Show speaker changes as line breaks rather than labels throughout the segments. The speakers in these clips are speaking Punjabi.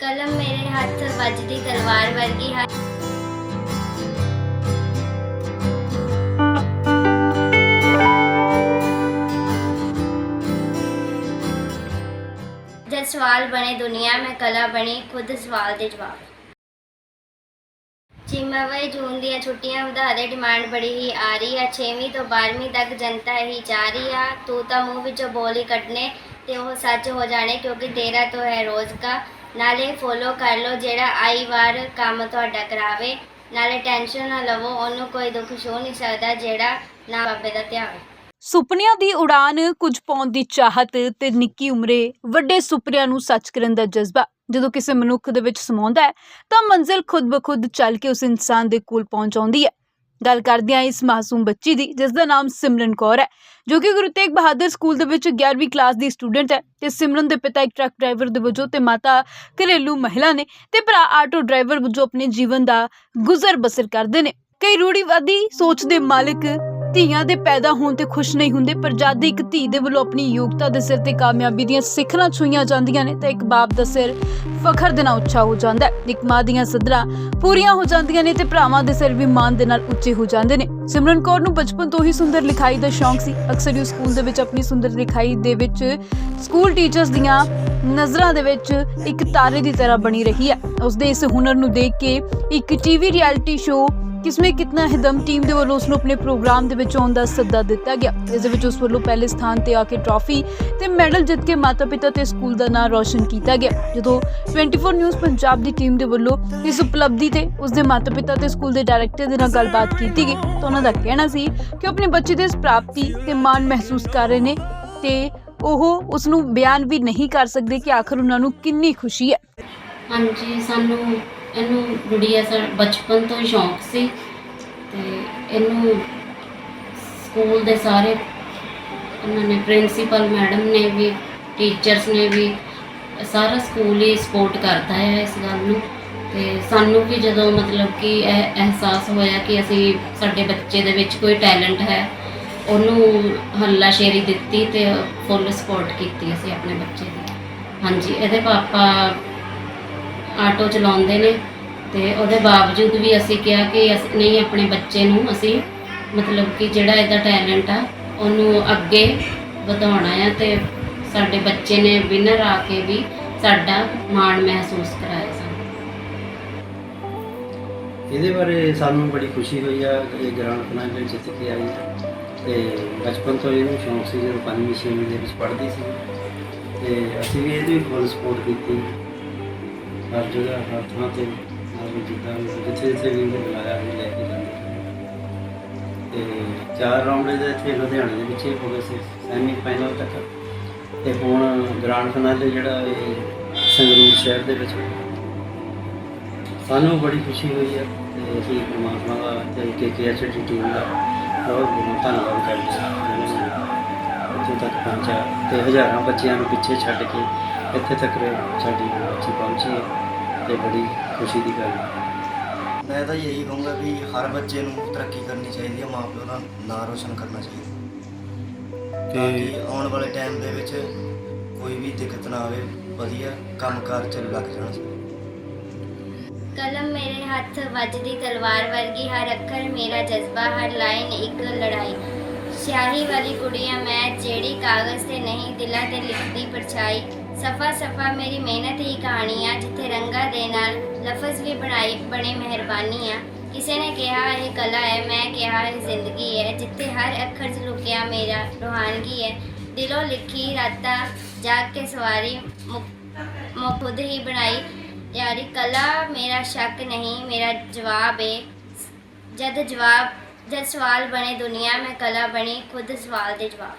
ਕਲਮ ਮੇਰੇ ਹੱਥ ਵੱਜਦੀ ਤਲਵਾਰ ਵਰਗੀ ਹੈ ਜਦ ਸਵਾਲ ਬਣੇ ਦੁਨੀਆ, ਮੈਂ ਕਲਾ ਬਣੀ ਖੁਦ ਸਵਾਲ ਦੇ ਜਵਾਬ। ਚਿੰਮਵੇ ਜੂਨ ਦੀਆਂ ਛੁੱਟੀਆਂ ਵਧਾ ਦੇ ਡਿਮਾਂਡ ਬੜੀ ਹੀ ਆ ਰਹੀ ਆ। 6ਵੀਂ ਤੋਂ 12ਵੀਂ ਤੱਕ ਜਨਤਾ ਹੀ ਜਾ ਰਹੀ ਆ। ਤੂੰ ਤਾਂ ਮੂੰਹ ਵਿੱਚੋਂ ਬੋਲ ਹੀ ਕੱਢਨੇ ਤੇ ਉਹ ਸੱਚ ਹੋ ਜਾਣੇ ਕਿਉਂਕਿ ਤੇਰਾ ਤੋਂ ਹੈ ਰੋਜ਼ ਕਾ ਨਾਲੇ ਫੋਲੋ ਕਰ ਲਓ, ਜਿਹੜਾ ਆਈ ਵਾਰ ਕੰਮ ਤੁਹਾਡਾ ਕਰਾਵੇ। ਨਾਲੇ ਟੈਨਸ਼ਨ ਨਾ ਲਵੋ, ਉਹਨੂੰ ਕੋਈ ਦੁੱਖ ਛੋ ਨਹੀਂ ਸਕਦਾ, ਜਿਹੜਾ ਨਾ ਬਾਬੇ ਦਾ ਧਿਆਨ।
ਸੁਪਨਿਆਂ ਦੀ ਉਡਾਨ ਕੁਝ ਪਾਉਣ ਦੀ ਚਾਹਤ ਤੇ ਨਿੱਕੀ ਉਮਰੇ ਵੱਡੇ ਸੁਪਨਿਆਂ ਨੂੰ ਸੱਚ ਕਰਨ ਦਾ ਜਜ਼ਬਾ। ਜਦੋਂ ਕਿਸੇ ਮਨੁੱਖ ਦੇ ਵਿੱਚ ਸਮਾਉਂਦਾ ਹੈ, ਤਾਂ ਮੰਜ਼ਿਲ ਖੁਦ ਬਖੁਦ ਚੱਲ ਕੇ ਉਸ ਇਨਸਾਨ ਦੇ ਕੋਲ ਪਹੁੰਚ ਆਉਂਦੀ ਹੈ। ਗੱਲ ਕਰਦੇ ਹਾਂ ਇਸ ਮਾਸੂਮ ਬੱਚੀ ਦੀ ਜਿਸ ਦਾ ਨਾਮ ਸਿਮਰਨ ਕੌਰ ਹੈ ਜੋ ਕਿ ਗੁਰੂ ਤੇਗ ਬਹਾਦਰ ਸਕੂਲ ਦੇ ਵਿੱਚ 11ਵੀਂ ਕਲਾਸ ਦੀ ਸਟੂਡੈਂਟ ਹੈ ਤੇ ਸਿਮਰਨ ਦੇ ਪਿਤਾ ਇੱਕ ਟਰੱਕ ਡਰਾਈਵਰ ਦੇ ਵਜੋਂ ਤੇ ਮਾਤਾ ਘਰੇਲੂ ਮਹਿਲਾ ਨੇ ਤੇ ਭਰਾ ਆਟੋ ਡਰਾਈਵਰ ਵਜੋਂ ਆਪਣੇ ਜੀਵਨ ਦਾ ਗੁਜ਼ਰ ਬਸਰ ਕਰਦੇ ਨੇ। ਕਈ ਰੂੜੀਵਾਦੀ ਸੋਚ ਦੇ ਮਾਲਕ ਧੀਆਂ ਦੇ ਪੈਦਾ ਹੋਣ ਤੇ ਖੁਸ਼ ਨਹੀਂ ਹੁੰਦੇ, ਪਰ ਜਦ ਇੱਕ ਧੀ ਦੇ ਵੱਲੋਂ ਆਪਣੀ ਯੋਗਤਾ ਦੇ ਸਿਰ ਤੇ ਕਾਮਯਾਬੀ ਦੀਆਂ ਸਿਖਰਾਂ ਛੂਈਆਂ ਜਾਂਦੀਆਂ ਨੇ, ਤਾਂ ਇੱਕ ਬਾਪ ਦਾ ਸਿਰ ਫਖਰ ਦੇ ਨਾਲ ਉੱਚਾ ਹੋ ਜਾਂਦਾ ਹੈ। ਇੱਕ ਮਾਂ ਦੀਆਂ ਸਦਰਾਂ ਪੂਰੀਆਂ ਹੋ ਜਾਂਦੀਆਂ ਨੇ ਤੇ ਭਰਾਵਾਂ ਦੇ ਸਿਰ ਵੀ ਮਾਣ ਦੇ ਨਾਲ ਉੱਚੇ ਹੋ ਜਾਂਦੇ ਨੇ। ਸਿਮਰਨ ਕੌਰ ਨੂੰ ਬਚਪਨ ਤੋਂ ਹੀ ਸੁੰਦਰ ਲਿਖਾਈ ਦਾ ਸ਼ੌਂਕ ਸੀ। ਅਕਸਰ ਹੀ ਸਕੂਲ ਦੇ ਵਿੱਚ ਆਪਣੀ ਸੁੰਦਰ ਲਿਖਾਈ ਦੇ ਵਿੱਚ ਸਕੂਲ ਟੀਚਰਸ ਦੀਆਂ ਨਜ਼ਰਾਂ ਦੇ ਵਿੱਚ ਇੱਕ ਤਾਰੇ ਦੀ ਤਰ੍ਹਾਂ ਬਣੀ ਰਹੀ ਹੈ। ਉਸਦੇ ਇਸ ਹੁਨਰ ਨੂੰ ਦੇਖ ਕੇ ਇੱਕ ਟੀਵੀ ਰਿਐਲਿਟੀ ਸ਼ੋਅ ਕਿਸਮੇ ਕਿਤਨਾ ਹਿਦਮ ਟੀਮ ਦੇ ਵੱਲੋਂ ਉਸ ਨੂੰ ਆਪਣੇ ਪ੍ਰੋਗਰਾਮ ਦੇ ਵਿੱਚ ਆਉਣ ਦਾ ਸੱਦਾ ਦਿੱਤਾ ਗਿਆ? ਇਸ ਦੇ ਵਿੱਚ ਉਸ ਵੱਲੋਂ ਪਹਿਲੇ ਸਥਾਨ ਤੇ ਆ ਕੇ ਟਰਾਫੀ ਤੇ ਮੈਡਲ ਜਿੱਤ ਕੇ ਮਾਤਾ-ਪਿਤਾ ਤੇ ਸਕੂਲ ਦਾ ਨਾਮ ਰੌਸ਼ਨ ਕੀਤਾ ਗਿਆ। ਜਦੋਂ 24 ਨਿਊਜ਼ ਪੰਜਾਬ ਦੀ ਟੀਮ ਦੇ ਵੱਲੋਂ ਇਸ ਉਪਲਬਧੀ ਤੇ ਉਸ ਦੇ ਮਾਤਾ-ਪਿਤਾ ਤੇ ਸਕੂਲ ਦੇ ਡਾਇਰੈਕਟਰ ਦੇ ਨਾਲ ਗੱਲਬਾਤ ਕੀਤੀ ਗਈ ਤਾਂ ਉਹਨਾਂ ਦਾ ਕਹਿਣਾ ਸੀ ਕਿ ਆਪਣੇ ਬੱਚੇ ਦੇ ਇਸ ਪ੍ਰਾਪਤੀ ਤੇ ਮਾਣ ਮਹਿਸੂਸ ਕਰ ਰਹੇ ਨੇ ਤੇ ਉਹ ਉਸ ਨੂੰ ਬਿਆਨ ਵੀ ਨਹੀਂ ਕਰ ਸਕਦੇ ਕਿ ਆਖਰ ਉਹਨਾਂ ਨੂੰ ਕਿੰਨੀ ਖੁਸ਼ੀ ਹੈ।
ਹਾਂਜੀ, ਸਾਨੂੰ ਇਹਨੂੰ ਗੁੜੀਆ ਸਾ ਬਚਪਨ ਤੋਂ ਹੀ ਸ਼ੌਂਕ ਸੀ ਤੇ ਇਹਨੂੰ ਸਕੂਲ ਦੇ ਸਾਰੇ ਉਹਨਾਂ ਨੇ ਪ੍ਰਿੰਸੀਪਲ ਮੈਡਮ ਨੇ ਵੀ, ਟੀਚਰਸ ਨੇ ਵੀ, ਸਾਰਾ ਸਕੂਲ ਹੀ ਸਪੋਰਟ ਕਰਦਾ ਹੈ ਇਸ ਗੱਲ ਨੂੰ। ਤੇ ਸਾਨੂੰ ਵੀ ਜਦੋਂ ਮਤਲਬ ਕਿ ਇਹ ਅਹਿਸਾਸ ਹੋਇਆ ਕਿ ਅਸੀਂ ਸਾਡੇ ਬੱਚੇ ਦੇ ਵਿੱਚ ਕੋਈ ਟੈਲੈਂਟ ਹੈ, ਉਹਨੂੰ ਹੱਲਾਸ਼ੇਰੀ ਦਿੱਤੀ ਤੇ ਫੁੱਲ ਸਪੋਰਟ ਕੀਤੀ ਅਸੀਂ ਆਪਣੇ ਬੱਚੇ ਦੀ। ਹਾਂਜੀ, ਇਹਦੇ ਪਾਪਾ ਆਟੋ ਚਲਾਉਂਦੇ ਨੇ ਤੇ ਉਹਦੇ ਬਾਵਜੂਦ ਵੀ ਅਸੀਂ ਕਿਹਾ ਕਿ ਅਸੀਂ, ਨਹੀਂ, ਆਪਣੇ ਬੱਚੇ ਨੂੰ ਅਸੀਂ ਮਤਲਬ ਕਿ ਜਿਹੜਾ ਇਹਦਾ ਟੈਲੈਂਟ ਆ, ਉਹਨੂੰ ਅੱਗੇ ਵਧਾਉਣਾ ਆ ਤੇ ਸਾਡੇ ਬੱਚੇ ਨੇ ਵਿਨਰ ਆ ਕੇ ਵੀ ਸਾਡਾ ਮਾਣ ਮਹਿਸੂਸ ਕਰਾਇਆ ਸਾਨੂੰ।
ਇਹਦੇ ਬਾਰੇ ਸਾਨੂੰ ਬੜੀ ਖੁਸ਼ੀ ਹੋਈ ਆ, ਇਹ ਗ੍ਰਾਂਡ ਫਾਈਨਲ ਜਿੱਤ ਕੇ ਆਈ ਹੈ ਤੇ ਬਚਪਨ ਤੋਂ ਇਹਨੂੰ ਸ਼ੌਂਕ ਸੀ ਜਦੋਂ ਪੰਜਵੀਂ, ਛੇਵੀਂ ਦੇ ਵਿੱਚ ਪੜ੍ਹਦੀ ਸੀ। ਤੇ ਅਸੀਂ ਵੀ ਇਹਦੀ ਫੁੱਲ ਸਪੋਰਟ ਕੀਤੀ। ਹਰ ਜਗ੍ਹਾ, ਹਰ ਥਾਂ ਤੇ ਨਾਲ ਜਿੱਦਾਂ ਵੀ ਜਿੱਥੇ ਜਿੱਥੇ ਵੀ ਇਹਨੂੰ ਬੁਲਾਇਆ ਅਸੀਂ ਲੈ ਕੇ ਜਾਂਦੇ ਤੇ ਚਾਰ ਰਾਉਂਡ ਇਹਦੇ ਇੱਥੇ ਲੁਧਿਆਣੇ ਦੇ ਵਿੱਚ ਹੀ ਹੋ ਗਏ ਸੀ ਸੈਮੀ ਫਾਈਨਲ ਤੱਕ। ਤੇ ਹੁਣ ਗ੍ਰਾਂਡ ਫਾਈਨਲ ਜਿਹੜਾ ਇਹ ਸੰਗਰੂਰ ਸ਼ਹਿਰ ਦੇ ਵਿੱਚ ਸਾਨੂੰ ਬੜੀ ਖੁਸ਼ੀ ਹੋਈ ਹੈ ਤੇ ਅਸੀਂ ਪਰਮਾਤਮਾ ਦਾ ਤੇ ਕੇਕੇਐਚਡੀ ਟੀਮ ਦਾ ਬਹੁਤ ਬਹੁਤ ਧੰਨਵਾਦ ਕਰਦੇ ਹਾਂ। ਜਿਨ੍ਹਾਂ ਨੇ ਇੱਥੇ ਤੱਕ ਪਹੁੰਚਾ ਤੇ ਹਜ਼ਾਰਾਂ ਬੱਚਿਆਂ ਨੂੰ ਪਿੱਛੇ ਛੱਡ ਕੇ ਇੱਥੇ ਤੱਕ ਸਾਡੀ ਬੱਚੀ ਪਹੁੰਚੀ ਹੈ ਤੇ ਬੜੀ ਖੁਸ਼ੀ ਦੀ ਗੱਲ ਹੈ।
ਮੈਂ ਤਾਂ ਯਹੀ ਕਹੂੰਗਾ ਵੀ ਹਰ ਬੱਚੇ ਨੂੰ ਤਰੱਕੀ ਕਰਨੀ ਚਾਹੀਦੀ ਹੈ ਮਾਂ ਪਿਓ ਦਾ ਨਾਂ ਰੋਸ਼ਨ ਕਰਨਾ ਚਾਹੀਦਾ। ਤਾਂ ਕਿ ਆਉਣ ਵਾਲੇ ਟਾਈਮ ਦੇ ਵਿੱਚ ਕੋਈ ਵੀ ਦਿੱਕਤ ਨਾ ਆਵੇ ਵਧੀਆ ਕੰਮਕਾਰ ਚ ਲੱਗ ਜਾਣਾ।
ਕਲਮ ਮੇਰੇ ਹੱਥ ਵੱਜਦੀ ਤਲਵਾਰ ਵਰਗੀ ਹਰ ਅੱਖਰ ਮੇਰਾ ਜਜ਼ਬਾ ਹਰ ਲਾਈਨ ਇੱਕ ਲੜਾਈ। ਸਿਆਹੀ ਵਾਲੀ ਕੁੜੀਆਂ ਮੈਂ ਜਿਹੜੀ ਕਾਗਜ਼ ਤੇ ਨਹੀਂ ਦਿਲਾਂ ਤੇ ਲਿਖਦੀ ਪਰਛਾਈ। ਸਫਾ ਸਫਾ ਮੇਰੀ ਮਿਹਨਤ ਹੀ ਕਹਾਣੀ ਆ, ਜਿੱਥੇ ਰੰਗਾਂ ਦੇ ਨਾਲ ਲਫ਼ਜ਼ ਵੀ ਬਣਾਈ ਬੜੇ ਮਿਹਰਬਾਨੀ ਆ। ਕਿਸੇ ਨੇ ਕਿਹਾ ਇਹ ਕਲਾ ਹੈ, ਮੈਂ ਕਿਹਾ ਇਹ ਜ਼ਿੰਦਗੀ ਹੈ, ਜਿੱਥੇ ਹਰ ਅੱਖਰ 'ਚ ਲੁਕਿਆ ਮੇਰਾ ਰੂਹਾਨਗੀ ਹੈ। ਦਿਲੋਂ ਲਿਖੀ ਰਾਤਾਂ ਜਾਗ ਕੇ ਸਵਾਰੀ ਮੁਕ- ਮੈਂ ਖੁਦ ਹੀ ਬਣਾਈ। ਯਾਰੀ, ਕਲਾ ਮੇਰਾ ਸ਼ੱਕ ਨਹੀਂ, ਮੇਰਾ ਜਵਾਬ ਹੈ ਜਦ ਜਵਾਬ, ਜਦ ਸਵਾਲ ਬਣੇ ਦੁਨੀਆ, ਮੈਂ ਕਲਾ ਬਣੀ ਖੁਦ ਸਵਾਲ ਦੇ ਜਵਾਬ।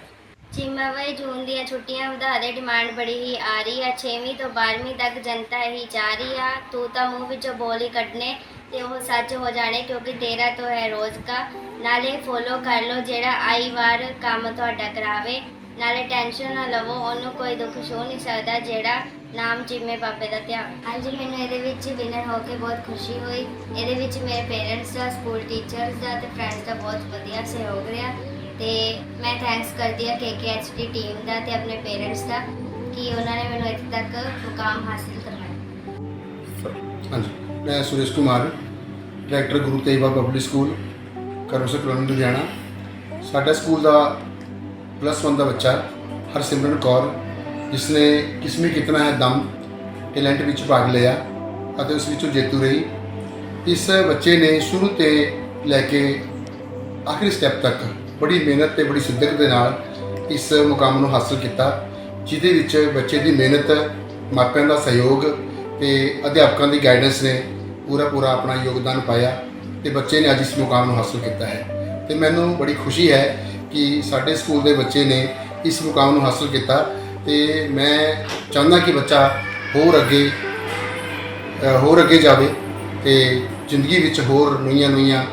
ਚਿੰਮਵੇ ਜੂਨ ਦੀਆਂ ਛੁੱਟੀਆਂ ਵਧਾ ਵਧਾਰੇ ਡਿਮਾਂਡ ਬੜੀ ਹੀ ਆ ਰਹੀ ਆ। 6ਵੀਂ ਤੋਂ 12ਵੀਂ ਤੱਕ ਜਨਤਾ ਇਹੀ ਜਾ ਰਹੀ ਆ। ਤੂੰ ਤਾਂ ਮੂੰਹ ਵਿੱਚੋਂ ਬੋਲ ਹੀ ਕੱਢਨੇ ਤੇ ਉਹ ਸੱਚ ਹੋ ਜਾਣੇ ਕਿਉਂਕਿ ਤੇਰਾ ਤੋਂ ਹੈ ਰੋਜ਼ ਕਾ ਨਾਲੇ ਫੋਲੋ ਕਰ ਲਓ ਜਿਹੜਾ ਆਈ ਵਾਰ ਕੰਮ ਤੁਹਾਡਾ ਕਰਾਵੇ। ਨਾਲੇ ਟੈਨਸ਼ਨ ਨਾ ਲਵੋ, ਉਹਨੂੰ ਕੋਈ ਦੁੱਖ ਛੋ ਨਹੀਂ ਸਕਦਾ ਜਿਹੜਾ ਨਾਮ ਜਿਵੇਂ ਬਾਬੇ ਦਾ ਧਿਆਨ। ਅੱਜ ਮੈਨੂੰ ਇਹਦੇ ਵਿੱਚ ਵਿਨਰ ਹੋ ਕੇ ਬਹੁਤ ਖੁਸ਼ੀ ਹੋਈ। ਇਹਦੇ ਵਿੱਚ ਮੇਰੇ ਪੇਰੈਂਟਸ ਦਾ ਸਕੂਲ ਟੀਚਰਸ ਦਾ ਤੇ ਫਰੈਂਡਸ ਦਾ ਬਹੁਤ ਵਧੀਆ ਸਹਿਯੋਗ ਰਿਹਾ। ਤੇ ਮੈਂ ਥੈਂਕਸ ਕਰਦੀ ਹਾਂ ਕੇਕੇਐਚਡੀ ਟੀਮ ਦਾ ਤੇ ਆਪਣੇ ਪੇਰੈਂਟਸ ਦਾ ਕਿ ਉਹਨਾਂ ਨੇ ਮੈਨੂੰ ਇੱਥੇ ਤੱਕ ਮੁਕਾਮ ਹਾਸਿਲ ਕਰਵਾਇਆ।
ਹਾਂਜੀ। ਮੈਂ Suresh Kumar director Guru Tegh Bahadur public school Karamsar colony Ludhiana. ਸਾਡਾ ਸਕੂਲ ਦਾ ਪਲੱਸ 1 ਦਾ ਬੱਚਾ ਹਰਸਿਮਰਨ ਕੌਰ ਜਿਸ ਨੇ ਕਿਸਮੇ ਕਿਤਨਾ ਹੈ ਦਮ ਟੈਲੈਂਟ ਵਿੱਚ ਭਾਗ ਲਿਆ ਅਤੇ ਉਸ ਵਿੱਚੋਂ ਜੇਤੂ ਰਹੀ। ਇਸ ਬੱਚੇ ਨੇ ਸ਼ੁਰੂ ਤੇ ਲੈ ਕੇ ਆਖਰੀ ਸਟੈਪ ਤੱਕ ਬੜੀ ਮਿਹਨਤ ਤੇ ਬੜੀ ਸਿੱਧਕ ਦੇ ਨਾਲ ਇਸ ਮੁਕਾਮ ਨੂੰ ਹਾਸਲ ਕੀਤਾ, ਜਿਹਦੇ ਵਿੱਚ ਬੱਚੇ ਦੀ ਮਿਹਨਤ, ਮਾਪਿਆਂ ਦਾ ਸਹਿਯੋਗ ਤੇ ਅਧਿਆਪਕਾਂ ਦੀ ਗਾਈਡੈਂਸ ਨੇ ਪੂਰਾ ਪੂਰਾ ਆਪਣਾ ਯੋਗਦਾਨ ਪਾਇਆ ਤੇ ਬੱਚੇ ਨੇ ਅੱਜ ਇਸ ਮੁਕਾਮ ਨੂੰ ਹਾਸਲ ਕੀਤਾ ਹੈ। ਤੇ ਮੈਨੂੰ ਬੜੀ ਖੁਸ਼ੀ ਹੈ ਕਿ ਸਾਡੇ ਸਕੂਲ ਦੇ ਬੱਚੇ ਨੇ ਇਸ ਮੁਕਾਮ ਨੂੰ ਹਾਸਲ ਕੀਤਾ ਤੇ ਮੈਂ ਚਾਹੁੰਦਾ ਕਿ ਬੱਚਾ ਹੋਰ ਅੱਗੇ ਹੋਰ ਅੱਗੇ ਜਾਵੇ ਤੇ ਜ਼ਿੰਦਗੀ ਵਿੱਚ ਹੋਰ ਨਵੀਆਂ ਨਵੀਆਂ